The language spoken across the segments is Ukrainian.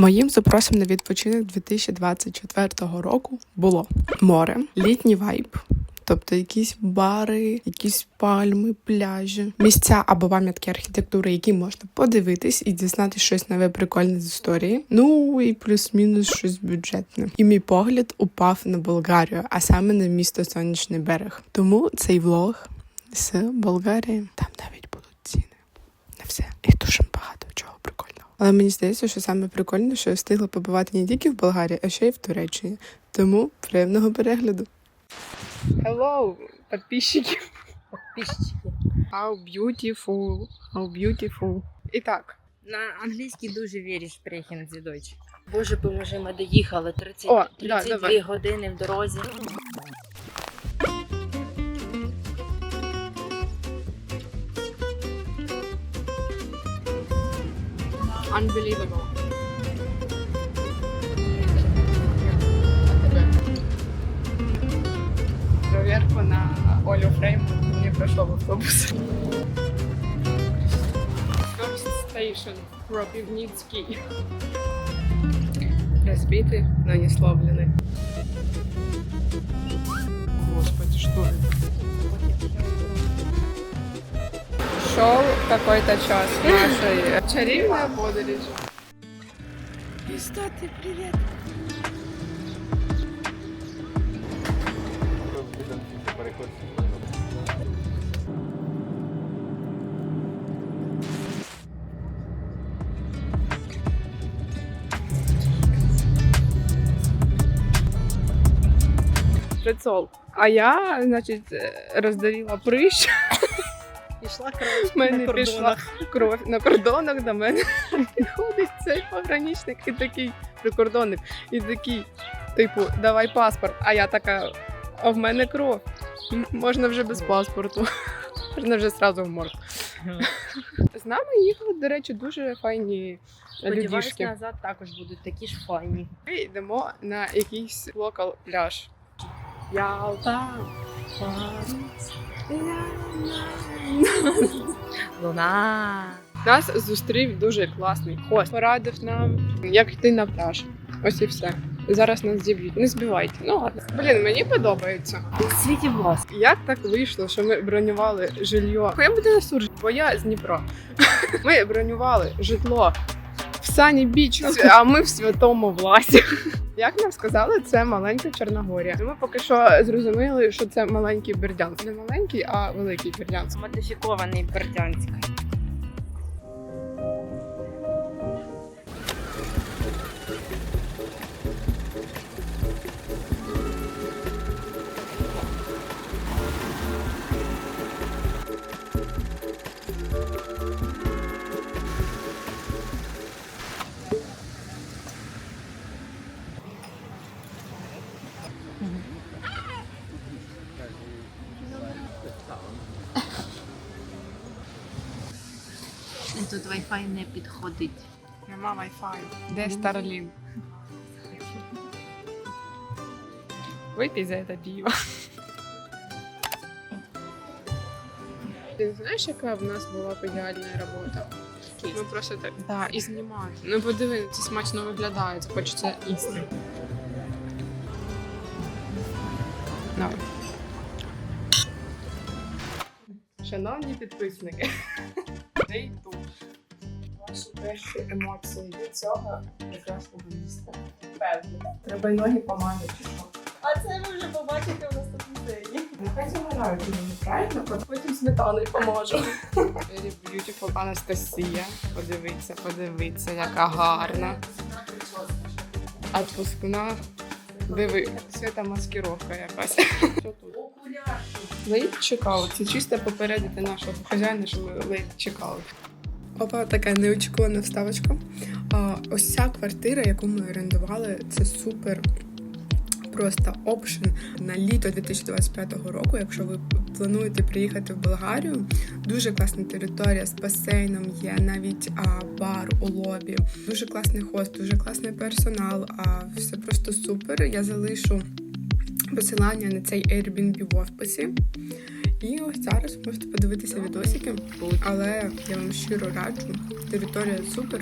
Моїм запросом на відпочинок 2024 року було море, літній вайб. Тобто якісь бари, якісь пальми, пляжі, місця або пам'ятки архітектури, які можна подивитись і дізнатися щось нове прикольне з історії. Ну і плюс-мінус щось бюджетне. І мій погляд упав на Болгарію, а саме на місто Сонячний берег. Тому цей влог з Болгарії там навіть будуть ціни на все. І дуже багато чого прикольного. Але мені здається, що саме прикольне, що я встигла побувати не тільки в Болгарії, а ще й в Туреччині. Тому приємного перегляду. Hello, підписчики. Підписчики. How beautiful, how beautiful. І так, На англійський дуже віриш Прехін Дойч. Боже, поможи, ми доїхали 30, О, да, 32 давай. години в дорозі. Unbelievable. Проверку на Олю Фрейм не пройшов автобус. First station, Кропивницький. Разбитый, но не сломленный. Господи, что это? Шел какой-то час нашей чарівної подорожі. Істоти, привіт! Прицол. А я, значить, е, роздавила прищ. Пішла кров В мене пішла кров на кордонах до мене. Підходить цей пограничник і такий прикордонник. І такий, типу, давай паспорт. А я така, а в мене кров. Можна вже без паспорту. Можна вже зразу в морг. З нами їхали, до речі, дуже файні Сподіваюсь, людішки. назад також будуть такі ж файні. Ми йдемо на якийсь локал пляж. Ялта. Луна. Нас зустрів дуже класний хост. Порадив нам, як йти на пляж. Ось і все. Зараз нас зіб'ють. Не збивайте. Ну ладно. Блін, мені подобається. Світі влас. Як так вийшло, що ми бронювали жилье? Я буду на суржі, бо я з Дніпра. Ми бронювали житло в Сані Біч, а ми в святому власі. Як нам сказали, це маленька Чорногорія. Ми поки що зрозуміли, що це маленький Бердянськ. Не маленький, а великий Бердянськ. Модифікований Бердянський. Тут Wi-Fi не підходить. Нема Wi-Fi. Де Starlink? Випій за це пиво. Ти знаєш, яка в нас була б ідеальна робота? Ми просто так да, і знімати. Ну подиви, це смачно виглядає, це хочеться їсти. Давай. Шановні підписники, Day тут. Ваші перші емоції від цього прекрасного міста. Певно. Треба й ноги що. А це ви вже побачите у наступній серії. Нехай загорають мені, правильно? Потім сметаною поможу. Very beautiful Анастасія. Подивіться, подивіться, яка гарна. Отпускна. Диви, свята маскировка якась. Що тут? Лейт чекаут. Це чисто попередити нашого хазяїна, що ми лейт чекаут. Опа, така неочікувана вставочка. А, ось ця квартира, яку ми орендували, це супер просто опшн на літо 2025 року. Якщо ви плануєте приїхати в Болгарію, дуже класна територія з басейном, є навіть а, бар у лобі. Дуже класний хост, дуже класний персонал. А все просто супер. Я залишу посилання на цей Airbnb в описі. І ось зараз можете подивитися відосики, але я вам щиро раджу. Територія супер.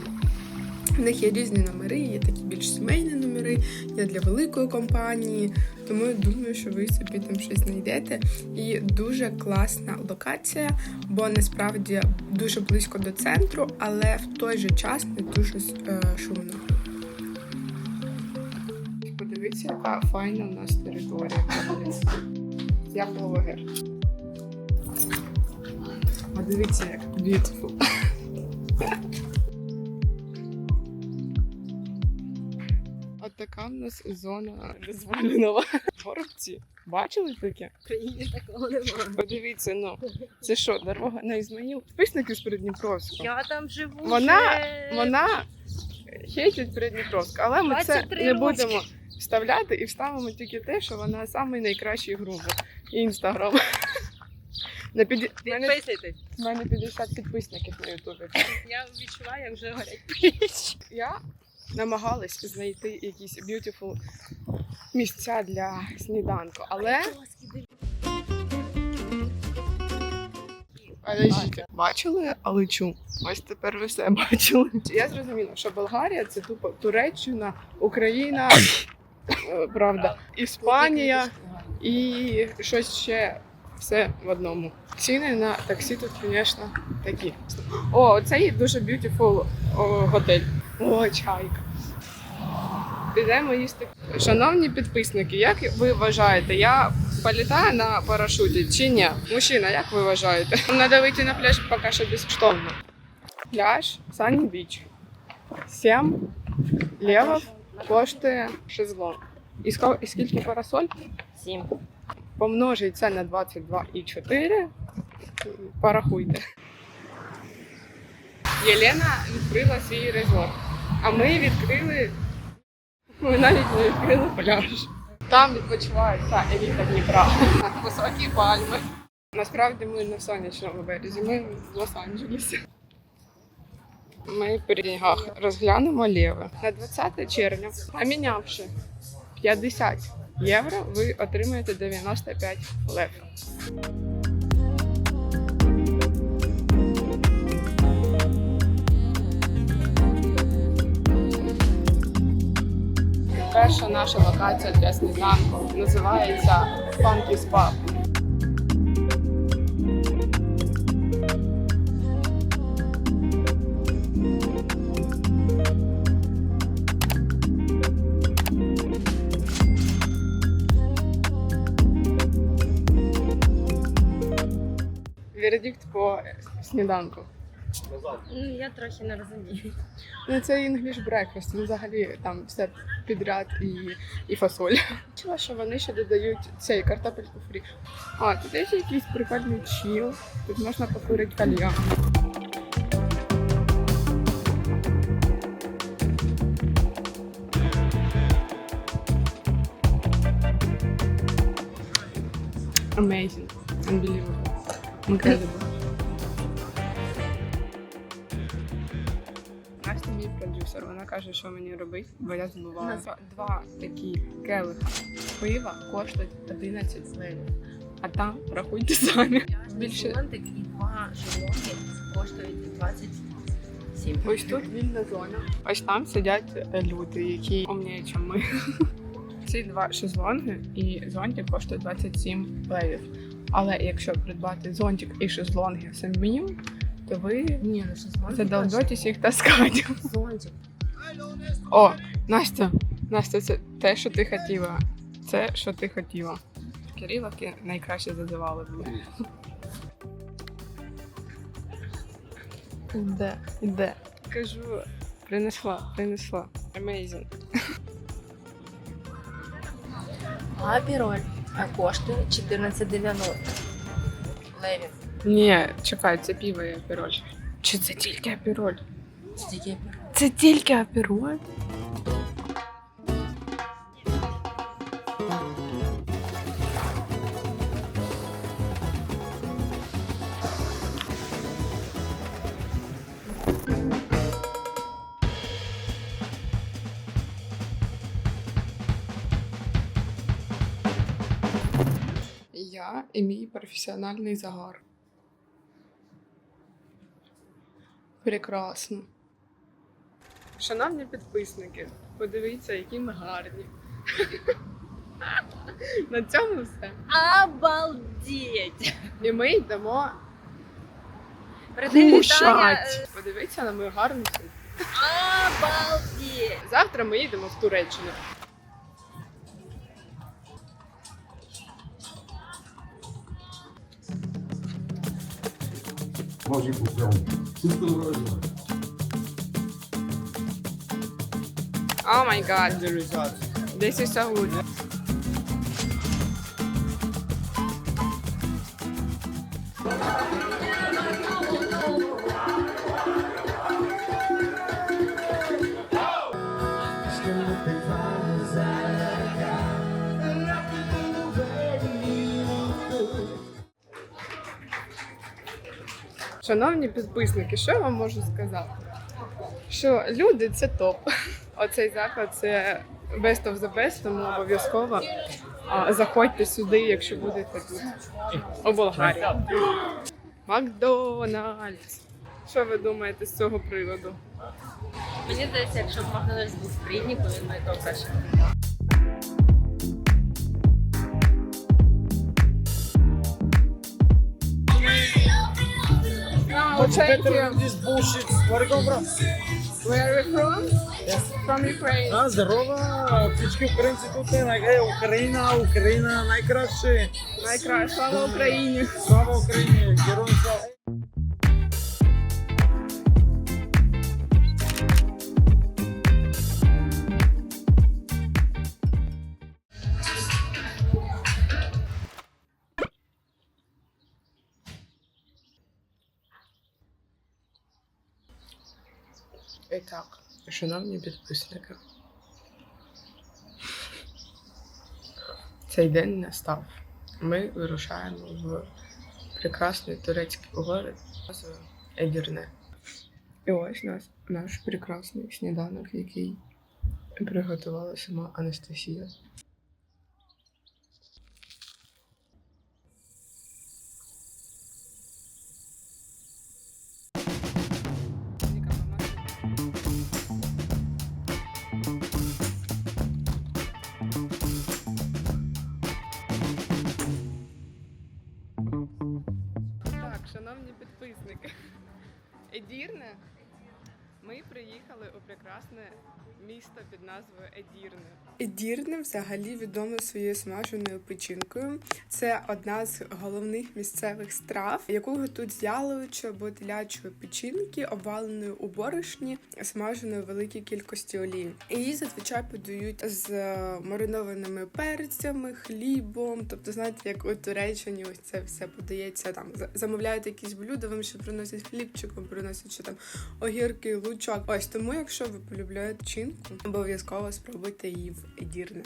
В них є різні номери, є такі більш сімейні номери, є для великої компанії. Тому я думаю, що ви собі там щось знайдете. І дуже класна локація, бо насправді дуже близько до центру, але в той же час не дуже е, шумно. Подивіться, яка файна у нас територія. Я блогер. Подивіться, як beautiful. От така в нас зона дозволеного. Горобці. Бачили таке? В країні такого немає. Подивіться, ну. Це що, дорога на Ізмаїл? Підписники з Придніпровського. Я там живу. Вона- вже Вона хейтить Придніпровськ, але ми це 23 не будемо вставляти і вставимо тільки те, що вона найкращий групи. І інстаграм. На під... Підписуйтесь. у мене 50 підписників на Ютубі. Я відчуваю, як вже горять плечі. Я намагалась знайти якісь beautiful місця для сніданку, але Подождіть, бачили Аличу? Ось тепер ви все бачили. Я зрозуміла, що Болгарія це тупо Туреччина, Україна, правда, Іспанія і щось ще все в одному. Ціни на таксі тут, звісно, такі. О, це є дуже beautiful готель. О, чайка. Підемо їсти. Шановні підписники, як ви вважаєте, я політаю на парашуті чи ні? Мужчина, як ви вважаєте? Надо вийти на пляж поки що безкоштовно. Пляж Сані Біч. 7 левов коштує шезлонг. І скільки парасоль? Сім. Помножить це на 22,4. Порахуйте. Єлена відкрила свій резорт. А ми відкрили. Ми навіть не відкрили пляж. Там відпочиває вся еліта Дніпра. Високі пальми. Насправді ми не в сонячному березі, ми в Лос-Анджелесі. Ми при деньгах розглянемо ліве. На 20 червня, помінявши 50 євро, ви отримаєте 95 лев. Перша наша локація для сніданку називається Funky Spa. Сніданку. Ну, я трохи не розумію. Ну, це breakfast, ну, взагалі там все підряд і, і фасоль. Чула, що вони ще додають цей картопельку фрі. А, тут є ще якийсь прикольний чіл. Тут можна покурити кальян. Amazing. Unbelievable. Incredible. Що мені робити, бо я забувала. Два такі келиха пива коштують 11 левів. А там рахуйте самі. Більше і два шезлонги коштують 27. ось тут вільна зона. Ось там сидять е, люди, які умніє, ніж ми. Ці два шезлонги і зонтик коштують 27 левів. Але якщо придбати зонтик і шезлонги самі, то ви Ні, ну задолбетесь їх таскати. Зонтик. О, Настя, Настя, це те, що ти хотіла. Це, що ти хотіла. Кириловки найкраще задавали були. Іде, іде. Кажу, принесла, принесла. Amazing. Апероль коштує 14,90 левів. Ні, чекай, це пиво і апероль. Чи це тільки апероль? Стільки апероль. Це тільки апероль? Я і мій професіональний загар. Прекрасно. Шановні підписники, подивіться, які ми гарні. На цьому все. Обалдеть! І ми йдемо Передай кушать. Подивіться на мою гарну сукню. Обалдеть! Завтра ми їдемо в Туреччину. Може купив. Чисто вроджено. Oh my god, this is so good. Шановні підписники, що я вам можу сказати? Що люди це топ. Оцей заклад це best of the best, тому обов'язково а, заходьте сюди, якщо будете тут у Болгарії. Макдональдс. Що ви думаєте з цього приводу? Мені здається, якщо б Макдональдс був в Прідніку, він би то краще. Thank you. This bullshit. Where you go, bro? Where are you from? Yes. From Ukraine. А, здорово, всички українці тут е, най- Україна, Україна, найкраще. Найкраще. Слава Україні! Слава Україні, героям слава. І так, шановні підписники. Цей день настав. Ми вирушаємо в прекрасний турецький город Едірне. І ось нас наш прекрасний сніданок, який приготувала сама Анастасія. Приїхали у прекрасне місто під назвою Едірне. Едірне взагалі відоме своєю смаженою печінкою. Це одна з головних місцевих страв, яку готують з яловичої або телячої печінки, обваленої у борошні, смаженої великій кількості олії. Її зазвичай подають з маринованими перцями, хлібом. Тобто, знаєте, як у Туреччині ось це все подається там. Замовляють якісь блюда, вам ще приносять хлібчиком, приносять ще там огірки, лучок. Ось тому, якщо ви полюбляєте чинку, обов'язково спробуйте її в Едірне.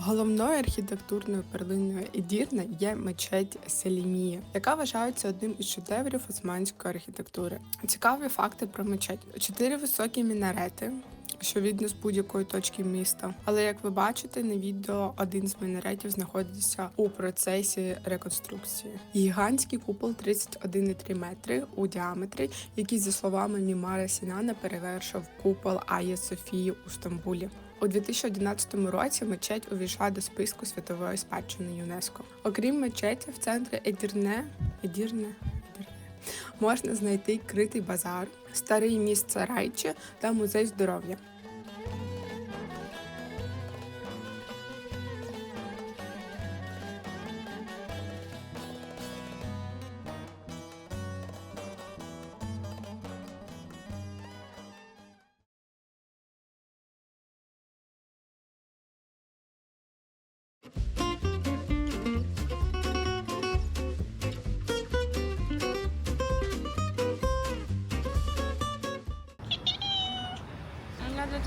Головною архітектурною перлиною Едірна є мечеть Селімія, яка вважається одним із шедеврів османської архітектури. Цікаві факти про мечеть: чотири високі мінарети. Що видно з будь-якої точки міста, але як ви бачите на відео, один з мінаретів знаходиться у процесі реконструкції. Гігантський купол 31,3 метри у діаметрі, який, за словами Мімара Сінана, перевершив купол Аї Софії у Стамбулі. У 2011 році мечеть увійшла до списку світової спадщини ЮНЕСКО. Окрім мечеті, в центрі Едірне, Едірне, можна знайти критий базар, старий міст Сарайчі та музей здоров'я.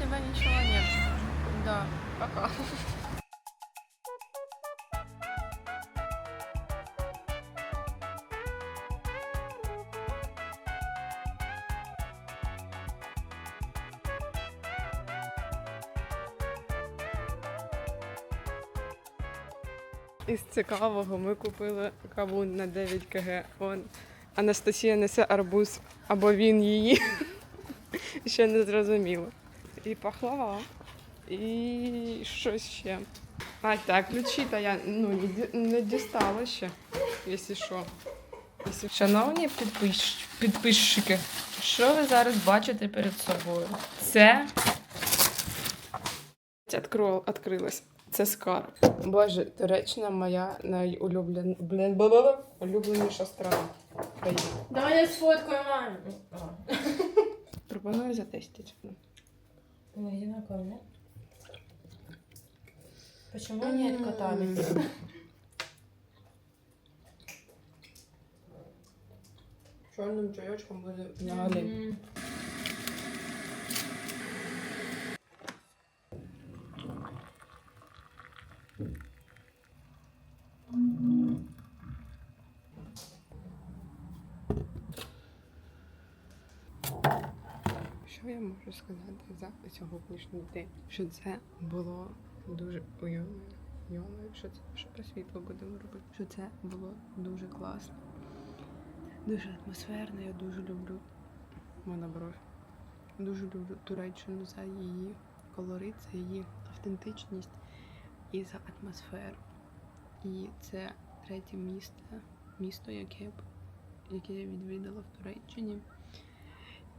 Тебя ничего нет. Да, пока. Із цікавого ми купили кавун на 9 кг. Вон Анастасія несе арбуз, або він її. ще не зрозуміло. І пахлава. І щось ще. А, так, ключі та я ну, не, ді- дістала ще, якщо що. Якщо... Шановні підпис... підписчики, що ви зараз бачите перед собою? Це открылась. Це скарб. Боже, Туреччина моя найулюблен... Блін, улюбленіша страна. Давай я сфоткаю маму. Пропоную затестити. Одинаково, нет? Почему нет котами? Чорним чайочком буде взагалі. Що я можу сказати за сьогоднішній день? Що це було дуже уйомно. Йомаю, що це що про світло будемо робити. Що це було дуже класно. Дуже атмосферно, я дуже люблю монобров. Дуже люблю Туреччину за її колорит, за її автентичність і за атмосферу. І це третє місто, місто, яке, яке я відвідала в Туреччині.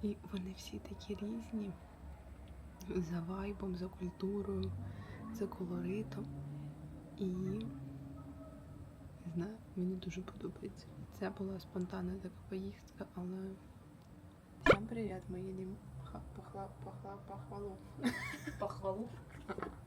І вони всі такі різні за вайбом, за культурою, за колоритом. І не знаю, мені дуже подобається. Це була спонтанна така поїздка, але всім привіт, похла, похла, похла, похвалу. Похвалу.